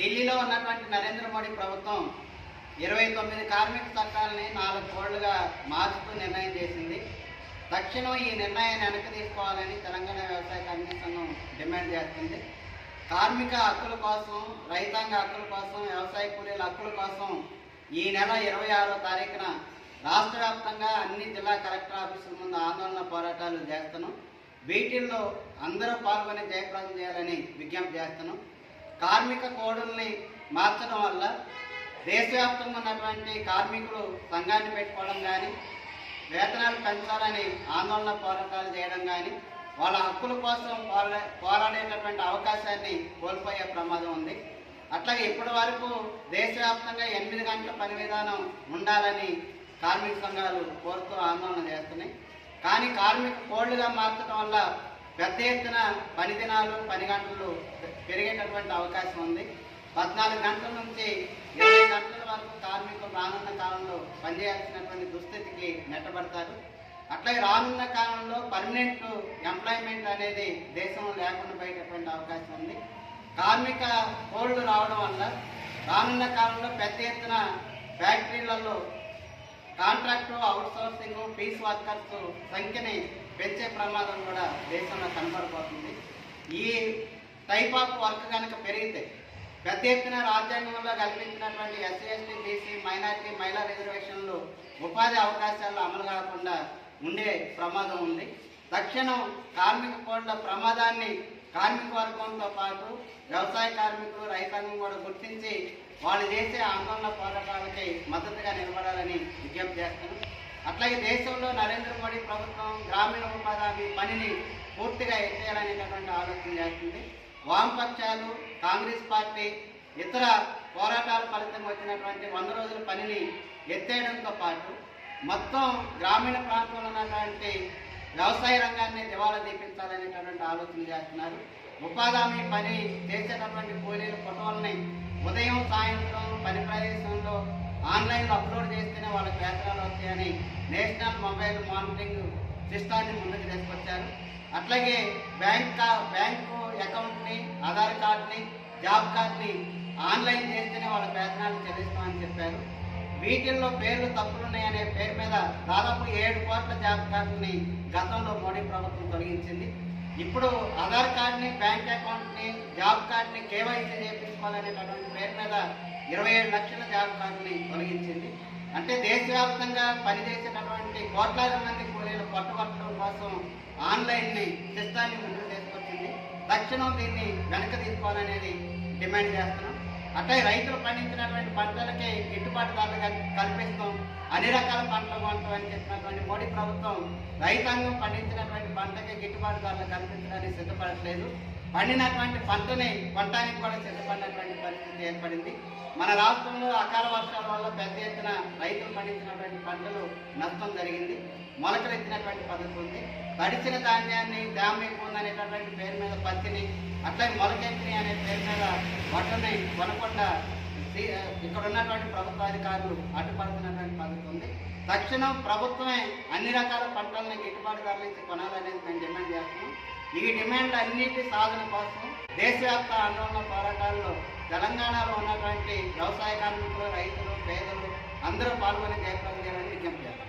ఢిల్లీలో ఉన్నటువంటి నరేంద్ర మోడీ ప్రభుత్వం ఇరవై తొమ్మిది కార్మిక చట్టాలని నాలుగు కోళ్ళుగా మార్చుతూ నిర్ణయం చేసింది. తక్షణం ఈ నిర్ణయాన్ని వెనక్కి తీసుకోవాలని తెలంగాణ వ్యవసాయ కార్మిక సంఘం డిమాండ్ చేస్తుంది. కార్మిక హక్కుల కోసం రైతాంగ హక్కుల కోసం వ్యవసాయ కూలీల హక్కుల కోసం ఈ నెల ఇరవై ఆరో తారీఖున రాష్ట్ర వ్యాప్తంగా అన్ని జిల్లా కలెక్టర్ ఆఫీసుల ముందు ఆందోళన పోరాటాలు చేస్తున్నాం. వీటిల్లో అందరూ పాల్గొని జయప్రదం చేయాలని విజ్ఞప్తి చేస్తున్నాం. కార్మిక కోడుల్ని మార్చడం వల్ల దేశవ్యాప్తంగా ఉన్నటువంటి కార్మికులు సంఘాన్ని పెట్టుకోవడం కానీ వేతనాలు పెంచాలని ఆందోళన పోరాటాలు చేయడం కానీ వాళ్ళ హక్కుల కోసం పోరా పోరాడేటటువంటి అవకాశాన్ని కోల్పోయే ప్రమాదం ఉంది. అట్లాగే ఇప్పటి వరకు దేశవ్యాప్తంగా ఎనిమిది గంటల పని విధానం ఉండాలని కార్మిక సంఘాలు కోరుతూ ఆందోళన చేస్తున్నాయి. కానీ కార్మిక కోళ్ళుగా మార్చడం వల్ల పెద్ద ఎత్తున పని దినాలు పని గంటలు పెరిగేటటువంటి అవకాశం ఉంది. పద్నాలుగు గంటల నుంచి ఇరవై గంటల వరకు కార్మికులు రానున్న కాలంలో పనిచేయాల్సినటువంటి దుస్థితికి నెట్టబడతారు. అట్లాగే రానున్న కాలంలో పర్మనెంట్ ఎంప్లాయ్మెంట్ అనేది దేశంలో లేకుండా పోయేటటువంటి అవకాశం ఉంది. కార్మిక కోళ్ళు రావడం వల్ల రానున్న కాలంలో పెద్ద ఎత్తున ఫ్యాక్టరీలలో కాంట్రాక్టు అవుట్సోర్సింగ్ పీస్ వర్కర్స్ సంఖ్యని పెంచే ప్రమాదం కూడా దేశంలో కనబడిపోతుంది టైప్ ఆఫ్ వర్క్ కనుక పెరిగితే పెద్ద ఎత్తున రాజ్యాంగంలో కల్పించినటువంటి ఎస్సీ ఎస్టీ బీసీ మైనారిటీ మహిళా రిజర్వేషన్లు ఉపాధి అవకాశాలు అమలు కాకుండా ఉండే ప్రమాదం ఉంది. తక్షణం కార్మిక కోడ్ల ప్రమాదాన్ని కార్మిక వర్గంతో పాటు వ్యవసాయ కార్మికులు రైతాంగం కూడా గుర్తించి వాళ్ళు చేసే ఆందోళన పోరాటాలకి మద్దతుగా నిలబడాలని విజ్ఞప్తి చేస్తాను అట్లాగే దేశంలో నరేంద్ర మోడీ ప్రభుత్వం గ్రామీణ ఉపాధి హామీ పనిని పూర్తిగా ఎత్తేయాలనేటటువంటి ఆలోచన చేస్తుంది. వామపక్షాలు కాంగ్రెస్ పార్టీ ఇతర పోరాటాల ఫలితంగా వచ్చినటువంటి వంద రోజుల పనిని ఎత్తేయడంతో పాటు మొత్తం గ్రామీణ ప్రాంతంలో ఉన్నటువంటి వ్యవసాయ రంగాన్ని దివాలా దీపించాలనేటటువంటి ఆలోచన చేస్తున్నారు. ఉపాధి హామీ పని చేసేటటువంటి కూలీల ఫోటోల్ని ఉదయం సాయంత్రం పని ప్రదేశంలో ఆన్లైన్లో అప్లోడ్ చేస్తేనే వాళ్ళకి వేతనాలు వస్తాయని నేషనల్ మొబైల్ మానిటరింగ్ సిస్టాన్ని ముందుకు తీసుకొచ్చారు. అట్లాగే బ్యాంక్ బ్యాంకు అకౌంట్ని ఆధార్ కార్డ్ని జాబ్ కార్డ్ని ఆన్లైన్ చేస్తేనే వాళ్ళ వేతనాలు చెల్లిస్తామని చెప్పారు. వీటిల్లో పేర్లు తప్పులున్నాయనే పేరు మీద దాదాపు ఏడు కోట్ల జాబ్ కార్డుని గతంలో మోడీ ప్రభుత్వం తొలగించింది. ఇప్పుడు ఆధార్ కార్డ్ని బ్యాంక్ అకౌంట్ని జాబ్ కార్డ్ని కేవైసీ చేయించుకోవాలనేటటువంటి పేరు మీద ఇరవై ఏడు లక్షల జాబ్ కార్డుని తొలగించింది. అంటే దేశవ్యాప్తంగా పనిచేసేటటువంటి కోట్లాది మంది కూలీలు పట్టుబట్టడం కోసం ఆన్లైన్ని సిస్టాన్ని ముందు తక్షణం దీన్ని వెనక తీసుకోవాలనేది డిమాండ్ చేస్తున్నాం. అట్లే రైతులు పండించినటువంటి పంటలకి గిట్టుబాటు ధరలు కల్పిస్తాం. అన్ని రకాల పంటలు కొంటాం అని చెప్పినటువంటి మోడీ ప్రభుత్వం రైతాంగం పండించినటువంటి పంటకి గిట్టుబాటు ధరలు కల్పించడానికి సిద్ధపడట్లేదు. పండినటువంటి పంటని కొనడానికి కూడా సిద్ధపడినటువంటి పరిస్థితి ఏర్పడింది. మన రాష్ట్రంలో అకాల వర్షాల వల్ల పెద్ద ఎత్తున రైతులు పండించినటువంటి పంటలు నష్టం జరిగింది. మొలకలు ఎత్తినటువంటి పద్ధతి తడిచిన ధాన్యాన్ని డ్యామ్ ఎక్కువ ఉందనేటటువంటి పేరు మీద పత్తిని అట్లాగే మొలకెత్తిని అనే పేరు మీద వడ్లని కొనకుండా సి- ఇక్కడ ఉన్నటువంటి ప్రభుత్వ అధికారులు అడ్డుపడుతున్నటువంటి పద్ధతి ఉంది. తక్షణం ప్రభుత్వమే అన్ని రకాల పంటలను గిట్టుబాటు ధరలు ఇచ్చి కొనాలనేది మేము డిమాండ్ చేస్తున్నాం. ఈ డిమాండ్ అన్నిటి సాధన కోసం దేశవ్యాప్త ఆందోళన పోరాటాల్లో తెలంగాణలో ఉన్నటువంటి వ్యవసాయ కార్మికులు రైతులు పేదలు అందరూ పాల్గొని జయప్రదం చేయాలని విజ్ఞప్తి చేస్తాం